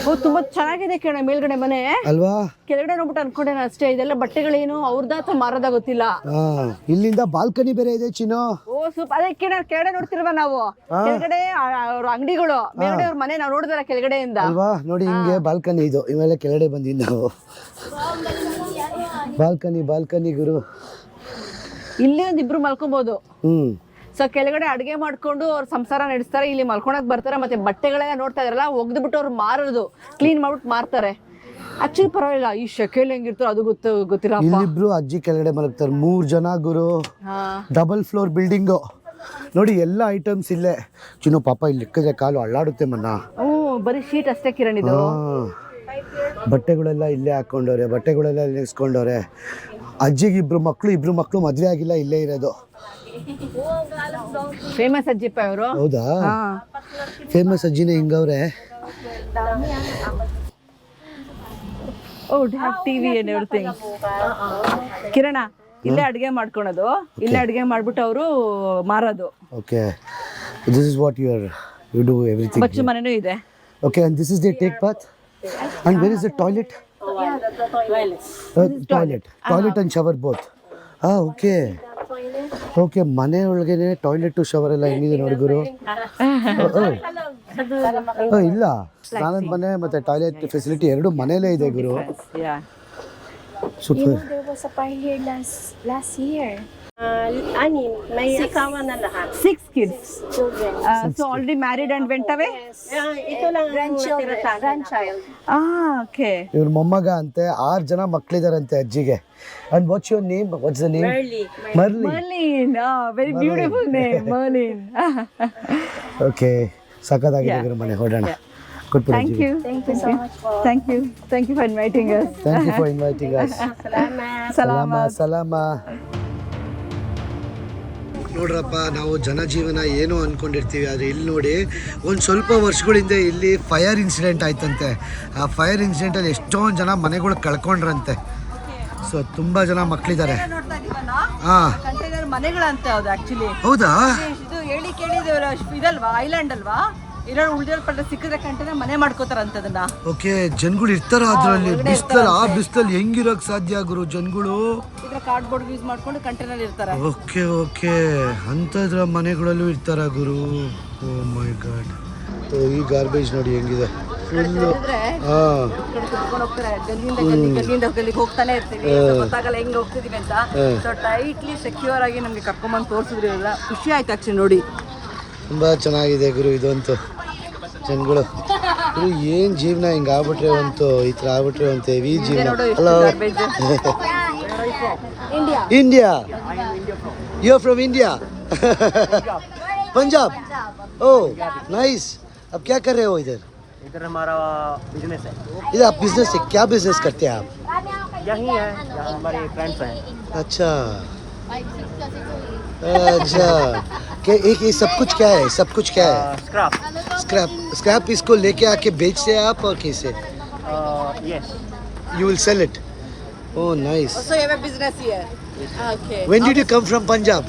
ಓ ತುಂಬಾ ಚೆನ್ನಾಗಿದೆ ಕಣ ಮೇಲ್ಗಡೆ ಮನೆ. ಅಲ್ವಾ? ಕೆಳಗಡೆ ನೋಡ್ಬಿಟ್ಟು ಅನ್ಕೊಂಡೆ ನಾನು ಅಷ್ಟೇ ಇದೆಲ್ಲ ಬಟ್ಟೆಗಳೇನು ಅವ್ರದ ಅಥವಾ ಮಾರೋದ ಗೊತ್ತಿಲ್ಲ. ಇಲ್ಲಿಂದ ಬಾಲ್ಕನಿ ಬೇರೆ ಇದೆ ಚಿನ್ನು. ಓ ಸೂಪ್ ಅದೇ ಕೆಳ ಕೆಳಗಡೆ ನೋಡ್ತಿಲ್ವಾ ನಾವು? ಕೆಳಗಡೆ ಅವ್ರ ಅಂಗಡಿಗಳು ಮೇಲ್ಗಡೆ ಅವ್ರ ಮನೆ ನಾವು ನೋಡಿದ್ರ ಕೆಳಗಡೆಯಿಂದ. ಅಲ್ವಾ? ನೋಡಿ ಹಿಂಗೆ ಬಾಲ್ಕನಿ ಇದು. ಇವೆಲ್ಲ ಕೆಳಗಡೆ ಬಂದಿದ್ದು ನಾವು. ಬಾಲ್ಕನಿ ಬಾಲ್ಕನಿ ಗುರು. ಇಲ್ಲಿ ಒಂದ್ ಇಬ್ರು ಮಲ್ಕೊಬಹುದು ಹ್ಞೂ ಸೊ ಕೆಳಗಡೆ ಅಡುಗೆ ಮಾಡ್ಕೊಂಡು ಅವ್ರ ಸಂಸಾರ ನಡೆಸ್ತಾರೆ ಇಲ್ಲಿ ಮಲ್ಕೊಳಕ್ ಬರ್ತಾರೆ ಮತ್ತೆ ಬಟ್ಟೆಗಳೆಲ್ಲ ನೋಡ್ತಾ ಇದ್ರಲ್ಲ ಒಗ್ದ್ಬಿಟ್ಟು ಅವ್ರು ಮಾರೋದು. ಕ್ಲೀನ್ ಮಾಡ್ಬಿಟ್ಟು ಮಾರ್ತಾರೆ. ಆಕ್ಚುಲಿ ಪರವಾಗಿಲ್ಲ ಈ ಶೆಕೆಲ್ ಹೆಂಗಿರ್ತಾರೋ ಅದು ಗೊತ್ತ ಗೊತ್ತಿಲ್ಲ ಇಲ್ಲಿಬ್ರು ಅಜ್ಜಿ ಕೆಳಗಡೆ ಮಲಗ್ತಾರೆ. ಮೂರು ಜನ ಗುರು. ಡಬಲ್ ಫ್ಲೋರ್ ಬಿಲ್ಡಿಂಗು ನೋಡಿ ಎಲ್ಲ ಐಟಮ್ಸ್ ಇಲ್ಲೇ. ಚಿನ್ನು ಪಾಪ ಇಲ್ಲಿ ಇಕ್ಕಿದ್ರೆ ಕಾಲು ಅಳ್ಳಾಡುತ್ತೆ ಮನ್ನ. ಹ್ಞೂ ಬರೀ ಶೀಟ್ ಅಷ್ಟೇ ಕಿರಣ್ ಇದು. ಬಟ್ಟೆಗಳೆಲ್ಲ ಇಲ್ಲೇ ಹಾಕೊಂಡವ್ರೆ ಬಟ್ಟೆಗಳೆಲ್ಲ ಇಲ್ಲಿ ಇಸ್ಕೊಂಡವ್ರೆ. ಅಜ್ಜಿಗೆ ಇಬ್ರು ಮಕ್ಕಳು ಇಬ್ರು ಮಕ್ಕಳು ಮದುವೆ ಆಗಿಲ್ಲ ಇಲ್ಲೇ ಇರೋದು. ಫೇಮಸ್ ಅಜ್ಜಿಪ್ಪ ಅವರು ಹೌದಾ? ಫೇಮಸ್ ಅಜ್ಜಿನೇ ಹಿಂಗವ್ರೆ. Oh have TV and everything ಕಿರಣ ಇಲ್ಲೇ ಅಡುಗೆ ಮಾಡ್ಕೊಳೋದು. ಇಲ್ಲೇ ಅಡುಗೆ ಮಾಡ್ಬಿಟ್ಟು ಅವರು ಮಾರೋದು. Okay this is what your you do everything Bachchu ಮನೆನೂ ಇದೆ. Okay and this is the take bath and where is the toilet toilet toilet and shower both ಹಾ ಓಕೆ ಓಕೆ ಮನೆ ಒಳಗೆ ಟಾಯ್ಲೆಟ್ ಶವರ್ ಎಲ್ಲ ಹೆಂಗಿದೆ ನೋಡಿ ಗುರು. ಇಲ್ಲ. ನಾನು ಮನೆ ಮತ್ತೆ ಟಾಯ್ಲೆಟ್ ಫೆಸಿಲಿಟಿ ಎರಡು ಮನೆಯಲ್ಲೇ ಇದೆ ಗುರು. Super any mike kids children so old and went away yeah ಇವ್ರ ಮೊಮ್ಮಗ ಅಂತೆ ಆರು ಜನ ಮಕ್ಕಳಿದಾರಂತೆ ಅಜ್ಜಿಗೆ and what's your name what's the name Marly Marlyn a very beautiful name Marlyn okay ಸಕದಾಗಿ ಇದರ ಮನೆ ಹೊರಡಣ್ thank you thank you so much thank you ನೋಡ್ರಪ್ಪ ನಾವು ಜನಜೀವನ ಏನು ಅಂದ್ಕೊಂಡಿರ್ತೀವಿ ಆದರೆ ಇಲ್ಲಿ ನೋಡಿ ಒಂದು ಸ್ವಲ್ಪ ವರ್ಷಗಳಿಂದ ಇಲ್ಲಿ ಫೈರ್ ಇನ್ಸಿಡೆಂಟ್ ಆಯ್ತಂತೆ. ಆ ಫೈರ್ ಇನ್ಸಿಡೆಂಟಲ್ಲಿ ಎಷ್ಟೊಂದು ಜನ ಮನೆಗಳು ಕಳ್ಕೊಂಡ್ರಂತೆ. ಸೊ ತುಂಬ ಜನ ಮಕ್ಕಳಿದ್ದಾರೆ ಹಾಂ. ಹೌದಾ? ಐಲ್ಯಾಂಡ್ ಅಲ್ವಾ? ಇರೋರು ಉಳಿದಿರೋ ಪಟ್ಟ ಸಿಕ್ಕಿದ್ರೆ ಕಂಟೈನರ್ ಮನೆ ಮಾಡ್ಕೋತಾರಂತ ಅದನ್ನ ಓಕೆ ಜನಗಳು ಇರ್ತಾರ ಅದರಲ್ಲಿ? ಬಿಸ್ತಲ್ ಆ ಬಿಸ್ತಲ್ ಹೆಂಗಿರೋಕ್ ಸಾಧ್ಯ ಗುರು ಜನಗಳು? ಇದ್ರ ಕಾರ್ಡ್ಬೋರ್ಡ್ ಯೂಸ್ ಮಾಡ್ಕೊಂಡು ಕಂಟೈನರ್ ಇರ್ತಾರೆ. Okay okay. ಅಂತದ್ರ ಮನೆಗಳಲ್ಲೂ ಇರ್ತಾರ ಗುರು. ಓ ಮೈ ಗಾಡ್. ಈ ಗಾರ್ಬೇಜ್ ನೋಡಿ ಹೆಂಗಿದೆ. ಫುಲ್ಲು ಹಾಂ. ಗಲ್ಲಿಂದ ಗಲ್ಲಿ ಗಲ್ಲಿಂದ ಗಲ್ಲಿಗೆ ಹೋಗ್ತಾನೆ ಇರ್ತೀವಿ. ಗೊತ್ತಾಗಲ್ಲ ಹೆಂಗ್ ಹೋಗ್ತಿದೀವಿ ಅಂತ. ಸೊ ಟೈಟ್ಲಿ ಸೆಕ್ಯೂರ್ ಆಗಿ ನಮ್ಗೆ ಕರ್ಕೊಂಬಂದು ತೋರಿಸಿದ್ರು ಖುಷಿ ಆಯ್ತು ಆಕ್ಚುಲಿ ನೋಡಿ. ತುಂಬಾ ಚೆನ್ನಾಗಿದೆ ಗುರು ಇದಂತೂ. ಜನಗಳು ಗುರು ಏನು ಜೀವನ ಹಿಂಗೆ ಆಗ್ಬಿಟ್ರೆ ಅಂತೂ ಈ ಥರ ಆಗ್ಬಿಟ್ರೆ ಅಂತ ಹೆವಿ ಜೀವನ ನೋಡು ಎಷ್ಟು hello garbage. India you are from India Punjab oh nice अब क्या कर रहे हो इधर इधर हमारा बिजनेस है इधर आप बिजनेस से क्या बिजनेस करते हैं आप यही है यहाँ हमारे फ्रेंड्स हैं अच्छा अच्छा क्या एक ये सब कुछ क्या है? सब कुछ क्या है? स्क्रैप स्क्रैप स्क्रैप इसको लेके आके बेचते हैं आप और कैसे? You will sell it oh nice so ये मेरा बिज़नेस ही है. Okay when did you come from Punjab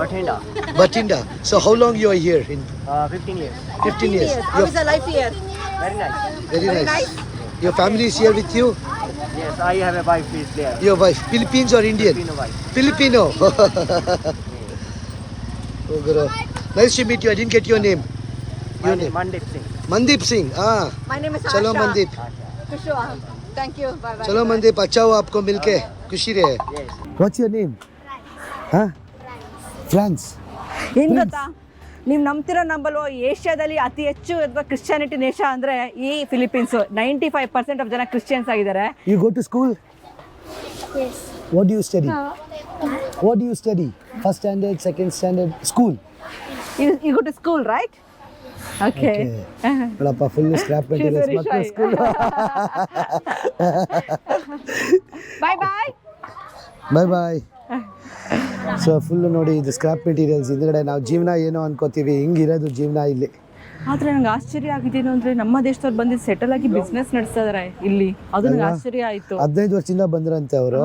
Bathinda Bathinda so how long you are here in 15 years 15 years how is the life here very nice very nice your family is here with you Yes, I have a wife is there. Your wife, Philippines or Indian? Filipino. Filipino. oh, Guru. Nice to meet you. I didn't get your name. Your name. Mandeep Singh Mandeep Singh. Ah. My name is चलो Asha. Mandeep Kushu. Thank you. Bye bye. चलो मनदीप अच्छा हुआ आपको मिलके खुशी रहे yes What's your name? Huh? France. ಏನ್ ಗೊತ್ತಾ ನೀವು ನಂಬ್ತಿರೋ ನಂಬಲ್ವೋ ಏಷ್ಯಾದಲ್ಲಿ ಅತಿ ಹೆಚ್ಚು ಅಥವಾ ಕ್ರಿಶ್ಚಿಯಾನಿಟಿ ದೇಶ ಅಂದ್ರೆ ಈ Philippines ninety five percent of ಜನ ಕ್ರಿಶ್ಚಿಯನ್ಸ್ ಆಗಿದ್ದಾರೆ You go to school? Yes. What do you study? What do you study? First standard, second standard, school. You go to school right okay ನೋಡಪ್ಪ full scrap materials ಮಕ್ಕಳು school bye bye bye bye so full ನೋಡಿ ಇದು scrap materials ಹಿಂದ್ಗಡೆ ನಾವು ಜೀವನ ಏನೋ ಅನ್ಕೋತೀವಿ? ಹಿಂಗಿರೋದು ಜೀವನ ಇಲ್ಲಿ. ಆದ್ರೆ ನಂಗೆ ಆಶ್ಚರ್ಯ ಆಗಿದ್ದೇನು ಅಂದ್ರೆ ನಮ್ಮ ದೇಶದವ್ರು ಬಂದು ಸೆಟಲ್ ಆಗಿ ಬಿಸ್ನೆಸ್ ನಡೆಸ್ತಾ ಇದಾರೆ ಇಲ್ಲಿ. ಅದು ನಂಗೆ ಆಶ್ಚರ್ಯ ಆಯ್ತು. ಹದಿನೈದು ವರ್ಷದಿಂದ ಬಂದ್ರಂತೆ ಅವರು.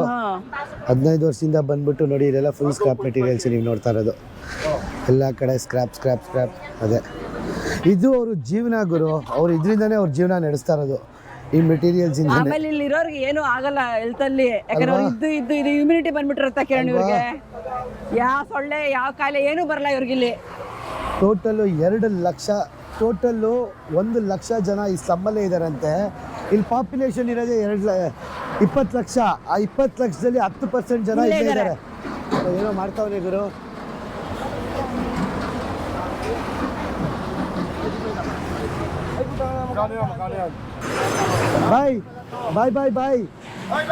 ಹದಿನೈದು ವರ್ಷದಿಂದ ಬಂದ್ಬಿಟ್ಟು ನೋಡಿ ಇಲ್ಲೆಲ್ಲ ಫುಲ್ ಸ್ಕ್ರಾಪ್ ಮೆಟೀರಿಯಲ್ಸ್ ನೀವು ನೋಡ್ತಾ ಇರೋದು. ಎಲ್ಲ ಕಡೆ ಸ್ಕ್ರಾಪ್ ಸ್ಕ್ರಾಪ್ ಸ್ಕ್ರಾಪ್ ಅದೇ. ಇದು ಅವರು ಜೀವನ ಗುರು. ಅವ್ರು ಇದರಿಂದನೇ ಅವ್ರ ಜೀವನ ನಡೆಸ್ತಾ ಇರೋದು. ಈ ಮೆಟೀರಿಯಲ್ಸ್ ಇಂದ ಆಮೇಲೆ ಇಲ್ಲಿ ಇರೋರ್ಗೆ ಏನು ಆಗಲ್ಲ ಹೆಲ್ತ್ ಅಲ್ಲಿ. ಯಾಕಂದ್ರೆ ಅವ್ರು ಇದ್ದು ಇದ್ದು ಇದು ಇಮ್ಯುನಿಟಿ ಬಂದ್ಬಿಟ್ಟಿರುತ್ತೆ ಕಿರಣ್ ಇವ್ರಿಗೆ? ಯಾವ ಸೊಳ್ಳೆ ಯಾವ ಕಾಯಿಲೆ ಏನು ಬರಲ್ಲ ಇವ್ರಿಗೆ ಇಲ್ಲಿ ಟೋಟಲ್ ಎರಡು ಲಕ್ಷ ಟೋಟಲ್ಲು ಒಂದು ಲಕ್ಷ ಜನ ಈ ಸಮ್ಮಲ್ಲೇ ಇದ್ದಾರಂತೆ ಇಲ್ಲಿ ಪಾಪ್ಯುಲೇಷನ್ ಇರೋದೇ ಎರಡು ಲ ಇಪ್ಪತ್ತು ಲಕ್ಷ. ಆ ಇಪ್ಪತ್ತು ಲಕ್ಷದಲ್ಲಿ ಹತ್ತು ಪರ್ಸೆಂಟ್ ಜನ ಇಲ್ಲೇ ಇದ್ದಾರೆ. ಇದ್ದಾರೆ ಏನೋ ಮಾಡ್ತಾವನೆ ಗುರು? Bye bye bye bye. Bye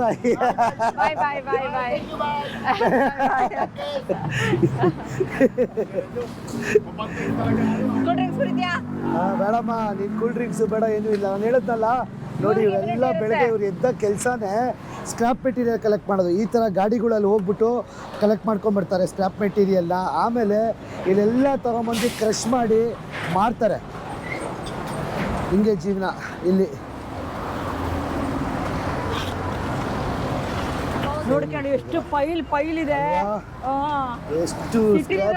bye. Bye bye. Bye bye. Cool drinks ಕುಡಿದ್ಯಾ ಬೇಡಮ್ಮ ನೀನು ಕೂಲ್ ಡ್ರಿಂಕ್ಸ್ ಬೇಡ ಏನೂ ಇಲ್ಲ. ನಾನು ಹೇಳಿದ್ನಲ್ಲ ನೋಡಿ ಇವೆಲ್ಲ ಬೆಳಗ್ಗೆ ಇವ್ರು ಎದ್ದ ಕೆಲಸನೇ ಸ್ಕ್ರಾಪ್ ಮೆಟೀರಿಯಲ್ ಕಲೆಕ್ಟ್ ಮಾಡೋದು. ಈ ಥರ ಗಾಡಿಗಳಲ್ಲಿ ಹೋಗ್ಬಿಟ್ಟು ಕಲೆಕ್ಟ್ ಮಾಡ್ಕೊಂಬಿಡ್ತಾರೆ ಸ್ಕ್ರಾಪ್ ಮೆಟೀರಿಯಲ್ನ ಆಮೇಲೆ ಇಲ್ಲೆಲ್ಲ ತೊಗೊಂಬಂದು ಕ್ರಷ್ ಮಾಡಿ ಮಾರ್ತಾರೆ. ಹಿಂಗೆ ಜೀವನ ಇಲ್ಲಿ. ನೋಡ್ಕೊಂಡು ಎಷ್ಟು ಪೈಲ್ ಪೈಲ್ ಇದೆ? ಎಷ್ಟು ಎಲ್ಲ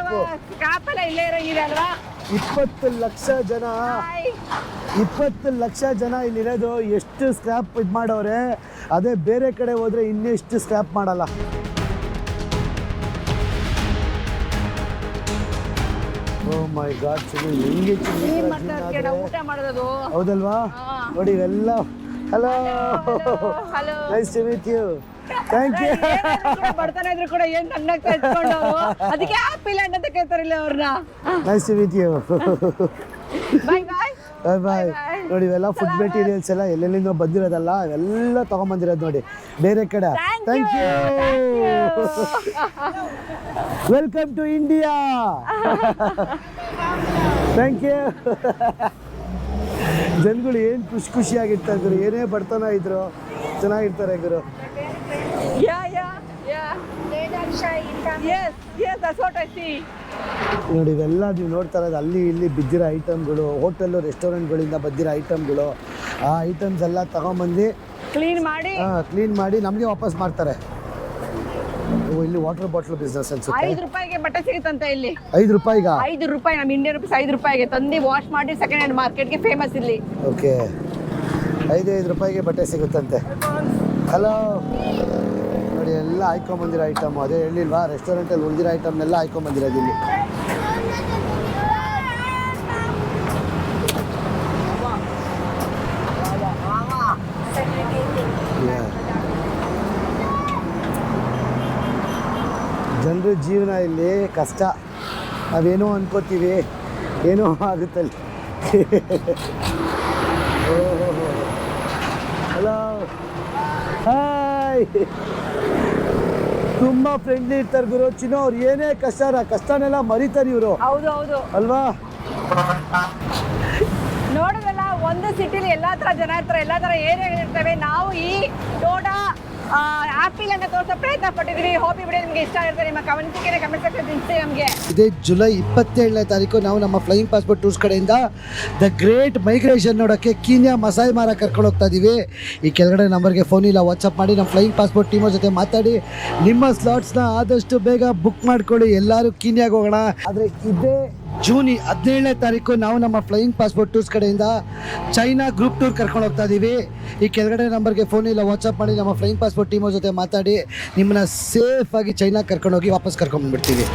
ಇಲ್ಲೇ ಇರಂಗಿದೆ ಅಲ್ವಾ? ಇಪ್ಪತ್ತು ಲಕ್ಷ ಜನ. ಇಪ್ಪತ್ತು ಲಕ್ಷ ಜನ ಇಲ್ಲಿರೋದು ಎಷ್ಟು ಸ್ಕ್ರಾಪ್ ಇದು ಮಾಡೋರೆ? ಅದೇ ಬೇರೆ ಕಡೆ ಹೋದ್ರೆ ಇನ್ನೆಷ್ಟು ಸ್ಕ್ರಾಪ್ ಮಾಡಲ್ಲ. ಓ ಮೈ ಗಾಡ್ ಹೆಂಗೆ ಹೌದಲ್ವಾ? ನೋಡಿ hello hello nice to meet you thank you ಬರ್ತಾನೆ ಇದ್ರು ಕೂಡ ಏನ್ ನನ್ನಾಗ ಕಚ್ಕೊಂಡು ಅದಕ್ಕೆ ಆಪಿಲ್ ಹಣ್ಣು ಅಂತ ಕೇಳ್ತಾರಿಲ್ಲ ಅವ್ರನ್ನ. Nice to meet you bye bye bye bye ನೋಡಿ ಇವೆಲ್ಲ ಫುಡ್ ಮೆಟೀರಿಯಲ್ಸ್ ಎಲ್ಲ ಎಲ್ಲೆಲ್ಲಿಂದ ಬಂದಿರೋದಲ್ಲ ಎಲ್ಲ ತಗೊಂಬಂದಿರೋದು ನೋಡಿ. ಬೇರೆ ಕಡೆ. Thank you welcome to India thank you ಜನಗಳು ಏನು ಖುಷಿ ಖುಷಿಯಾಗಿರ್ತಾ ಇದ್ರು ಏನೇ ಬಡ್ತಾನ ಇದ್ರು ಚೆನ್ನಾಗಿರ್ತಾರೆ ಗುರು yeah yeah yeah that's what I see ನೋಡಿ ಇವೆಲ್ಲ ನೀವು ನೋಡ್ತಾ ಇರೋದು ಅಲ್ಲಿ ಇಲ್ಲಿ ಬಿದ್ದಿರೋ ಐಟಮ್ಗಳು ಹೋಟೆಲ್ಲು ರೆಸ್ಟೋರೆಂಟ್ಗಳಿಂದ ಬಂದಿರೋ ಐಟಮ್ಗಳು ಆ ಐಟಮ್ಸ್ ಎಲ್ಲ ತಗೊಂಬಂದು ಕ್ಲೀನ್ ಮಾಡಿ. ಕ್ಲೀನ್ ಮಾಡಿ ನಮಗೆ ವಾಪಸ್ ಮಾಡ್ತಾರೆ. ಓ, ಇಲ್ಲಿ ವಾಟರ್ ಬಾಟ್ಲ್ ಬಿಸ್ನೆಸ್ ಅನ್ಸುತ್ತೆ. ಐದು ರೂಪಾಯಿಗೆ ಬಟ್ಟೆ ಸಿಗುತ್ತಂತೆ ಇಲ್ಲಿ. ಐದು ರೂಪಾಯಿಗ? ಐದು ರೂಪಾಯಿ ನಮ್ಮ ಇಂಡಿಯನ್ ರುಪೀಸ್ ಐದು ರೂಪಾಯಿಗೆ ತಂದು ವಾಶ್ ಮಾಡಿ ಸೆಕೆಂಡ್ ಹ್ಯಾಂಡ್ ಮಾರ್ಕೆಟ್ಗೆ ಫೇಮಸ್ ಇಲ್ಲಿ. ಓಕೆ ಐದು ಐದು ರೂಪಾಯಿಗೆ ಬಟ್ಟೆ ಸಿಗುತ್ತಂತೆ. ಹಲೋ ಎಲ್ಲ ಹಾಯ್ಕೊಂಬಂದಿರೋ ಐಟಮ್ ಅದೇ ಹೇಳಿಲ್ವಾ? ರೆಸ್ಟೋರೆಂಟಲ್ಲಿ ಉಳಿದಿರೋ ಐಟಮ್ನೆಲ್ಲ ಹಾಯ್ಕೊಂಬಂದಿರೋದು ಇಲ್ಲಿ ಜನರ ಜೀವನ ಇಲ್ಲಿ ಕಷ್ಟ. ನಾವೇನೋ ಅನ್ಕೋತೀವಿ. ಏನೋ ಆಗುತ್ತಲ್ಲಿ. ಹಲೋ ಹಾಯ್ ತುಂಬ ಫ್ರೆಂಡ್ಲಿ ಇರ್ತಾರೆ ಗುರು. ಚಿನ್ನೋ ಅವ್ರು ಏನೇ ಕಷ್ಟ ಕಷ್ಟನೆಲ್ಲ ಮರಿತಾರೆ ಇವರು. ಹೌದು ಹೌದು. ಅಲ್ವಾ? ನೋಡೋದಲ್ಲ ಒಂದು ಸಿಟಿಲಿ ಎಲ್ಲಾ ತರ ಜನ ಇರ್ತಾರೆ ಎಲ್ಲಾ ತರ ಏರಿಯಾ ಇರ್ತವೆ. ನಾವು ಈ ಟೋಟ ಆಪಿಲ್ ಅನ್ನ ತೋರಿಸೋ ಪ್ರಯತ್ನ ಪಟ್ಟಿದ್ವಿ ಹೋಪ್ ಈ ವಿಡಿಯೋ ನಿಮ್ಗೆ ಇಷ್ಟ ಆಗಿರುತ್ತೆ, ನಿಮ್ಮ ಕಮೆಂಟ್ ಕಮೆಂಟ್ ಸೆಕ್ಷನ್ ತಿಳಿಸಿ ನಮಗೆ. ಇದೇ ಜುಲೈ ಇಪ್ಪತ್ತೇಳನೇ ತಾರೀಕು ನಾವು ನಮ್ಮ ಫ್ಲೈಯಿಂಗ್ ಪಾಸ್ಪೋರ್ಟ್ ಟೂರ್ಸ್ ಕಡೆಯಿಂದ ದ ಗ್ರೇಟ್ ಮೈಗ್ರೇಷನ್ ನೋಡೋಕ್ಕೆ ಕೀನ್ಯಾ ಮಸಾಯಿ ಮಾರ ಕರ್ಕೊಂಡು ಹೋಗ್ತಾ ಇದ್ದೀವಿ ಈ ಕೆಳಗಡೆ ನಂಬರ್ಗೆ ಫೋನ್ ಇಲ್ಲ ವಾಟ್ಸಪ್ ಮಾಡಿ, ನಮ್ಮ ಫ್ಲೈಯಿಂಗ್ ಪಾಸ್ಪೋರ್ಟ್ ಟೀಮರ್ ಜೊತೆ ಮಾತಾಡಿ. ನಿಮ್ಮ ಸ್ಲಾಟ್ಸ್ನ ಆದಷ್ಟು ಬೇಗ ಬುಕ್ ಮಾಡ್ಕೊಳ್ಳಿ. ಎಲ್ಲರೂ ಕೀನ್ಯಾಗ ಹೋಗೋಣ. ಆದರೆ ಇದೇ ಜೂನ್ ಹದಿನೇಳನೇ ತಾರೀಕು ನಾವು ನಮ್ಮ ಫ್ಲೈಯಿಂಗ್ ಪಾಸ್ಪೋರ್ಟ್ ಟೂರ್ಸ್ ಕಡೆಯಿಂದ ಚೈನಾ ಗ್ರೂಪ್ ಟೂರ್ ಕರ್ಕೊಂಡು ಹೋಗ್ತಾ ಇದ್ದೀವಿ ಈ ಕೆಳಗಡೆ ನಂಬರ್ಗೆ ಫೋನ್ ಇಲ್ಲ ವಾಟ್ಸಪ್ ಮಾಡಿ ನಮ್ಮ ಫ್ಲೈಯಿಂಗ್ ಪಾಸ್ಪೋರ್ಟ್ ಟೀಮ್ ಜೊತೆ ಮಾತಾಡಿ ನಿಮ್ಮನ್ನ ಸೇಫ್ ಆಗಿ ಚೈನಾ ಕರ್ಕೊಂಡೋಗಿ ವಾಪಸ್ ಕರ್ಕೊಂಡ್ಬಂದ್ಬಿಡ್ತೀವಿ